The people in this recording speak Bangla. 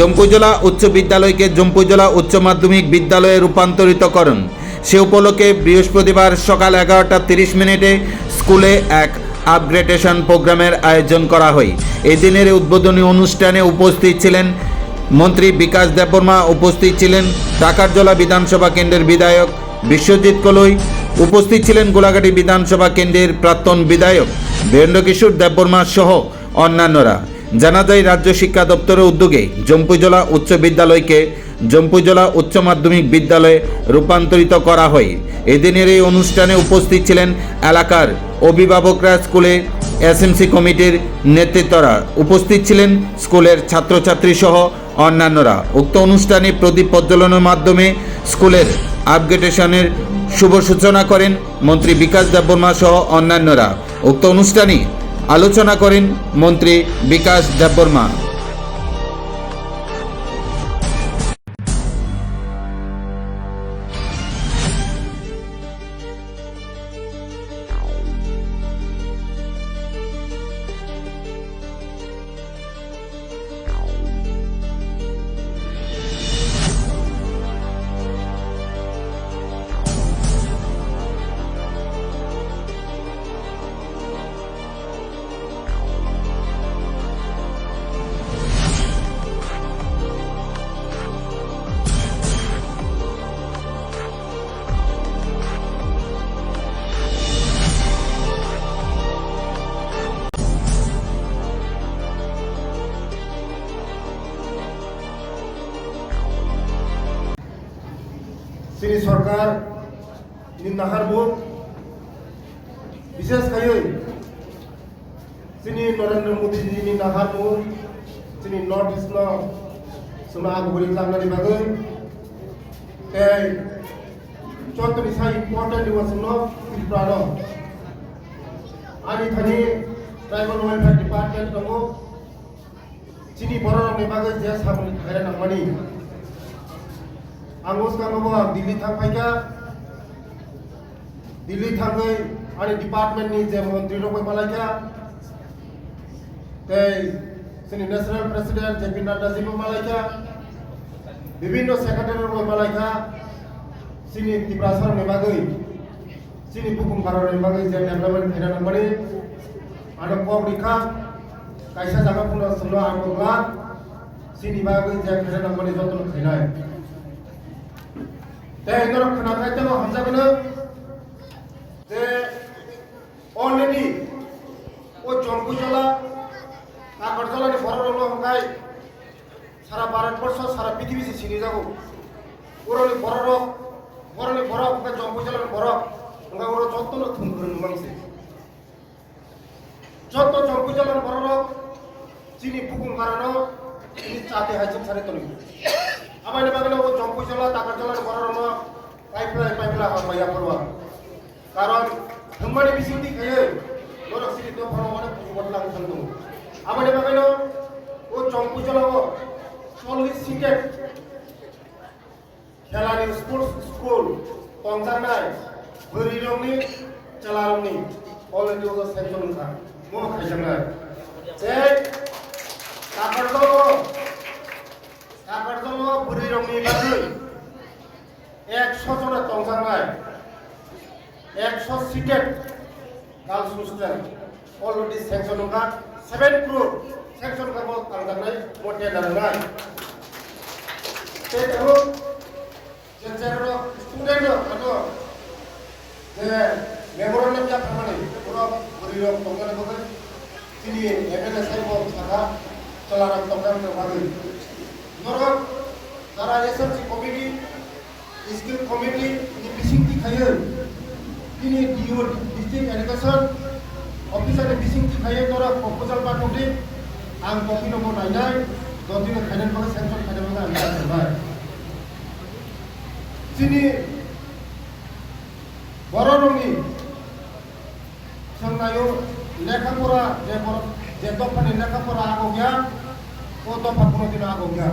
জম্পুজলা উচ্চ বিদ্যালয়কে জম্পুজলা উচ্চ মাধ্যমিক বিদ্যালয়ে রূপান্তরিত করুন। সে উপলক্ষে বৃহস্পতিবার সকাল এগারোটা তিরিশ মিনিটে স্কুলে এক আপগ্রেডেশন প্রোগ্রামের আয়োজন করা হয়। এই দিনের উদ্বোধনী অনুষ্ঠানে উপস্থিত ছিলেন মন্ত্রী বিকাশ দেববর্মা, উপস্থিত ছিলেন টাকারজলা বিধানসভা কেন্দ্রের বিধায়ক বিশ্বজিৎ কলই, উপস্থিত ছিলেন গোলাঘাটি বিধানসভা কেন্দ্রের প্রাক্তন বিধায়ক বীরেন্দ্র কিশোর দেববর্মা সহ অন্যান্যরা। জানা যায় রাজ্য শিক্ষা দপ্তরের উদ্যোগে জম্পুজলা উচ্চ বিদ্যালয়কে জম্পুজলা উচ্চ মাধ্যমিক বিদ্যালয়ে রূপান্তরিত করা হয়। এদিনের এই অনুষ্ঠানে উপস্থিত ছিলেন এলাকার অভিভাবকরা স্কুলে এসএমসি কমিটির নেতৃত্বরা। উপস্থিত ছিলেন স্কুলের ছাত্রছাত্রী সহ অন্যান্যরা। উক্ত অনুষ্ঠানে প্রদীপ প্রজ্বলনের মাধ্যমে স্কুলের আপগ্রেডেশনের শুভ সূচনা করেন মন্ত্রী বিকাশ দেববর্মা সহ অন্যান্যরা। উক্ত অনুষ্ঠানে আলোচনা করেন মন্ত্রী বিকাশ দেববর্মা। जिनी सर विशेष मसेसकै श्री नरेंद्र मदीजी नहार मुख श्री नर्थ इस्ट अरे जान आनी थानी ट्राइबल वेलफेयर डिपारमेन्ट दुनियाँ आं उसखानखौबो आं दिल्ली थांफायखा दिल्ली थाङै आंनि डिपार्टमेन्टनि जे मन्त्रि दंफैफालायखा दै जोंनि नेसनेल प्रेसिडेन्ट जे पि नाड्डाजिबो मालायखा बिभिन्न सेक्रेटारिबो मालायखा जोंनि त्रिपुरा सारनि बागै जोंनि बुहुम भारतनि बागै जे डेभेलपमेन्ट फैनानै माने आरो कमरिखा गायसा जागाफोरनो सोंनो आं दंब्ला जोंनि बागै जे फैनानै माने जतन फैनाय তে এগুলো খানাখাই তেল হামজাবে না যে অলরেডি ও জম্পুজলা আগরতলানি বড় রলো হঙ্গাই সারা ভারতবর্ষ সারা পৃথিবী সে চিনি যাব। ওরলি বড় রক বড়লি বড় হঙ্গা জম্পুজলার বড় হঙ্গা ওর যত থুম করে নুমাংসে যত জম্পুজলার বড় রক চিনি বুকুম কারণ চিনি চাতে হাইছে সারে তলি আমার বাগলে ও জলা টাকা জলার বড় রম পাইপলাইন পাইপলা মাইয়া করবা কারণ ধুমানি বিসিউতি খায়ে বড় সিটি তো বড় মানে বদলা দম আমার বাগলে ও জম্পু জলা ও চল্লিশ সিটের খেলানি স্পোর্টস স্কুল তংজানাই ভরি রংনি চালা রংনি অলরেডি ও সেকশন খা মো এই টাকার দল रङीलाई एकसजना तौसानाय एकस सिटेड गार्लस हस्टेल अलरेडी सेंशन होगा सेवेन क्रोर सेंशन का बहुत अंदर मोटे लड़ाई ते कहो जे जेरो स्टूडेंट हतो जे মেমোরান্ডাম যা প্রমাণে পুরো হরিরব তঙ্গানে বলে তিনি এমএলএ সাহেব থাকা চলার তঙ্গানে ভাবে নরক তারা এসএলসি কমিটি স্কিল কমিটি বিশিংটি খাইয়েন তিনি ডিও ডিস্ট্রিক্ট এডুকেশন অফিসারে বিশিংটি খাইয়েন দ্বারা প্রপোজাল পাঠাতে आं कफी नंबर नायनाय ददिनो फाइनेल सेंसन फाइनेल आं जाबाय जोंनि बर' रंनि जोंनायो लेखा फरा जे बर' जे दफानि लेखा फरा आगौ गैया अ दफा खुनु दिन आगौ गैया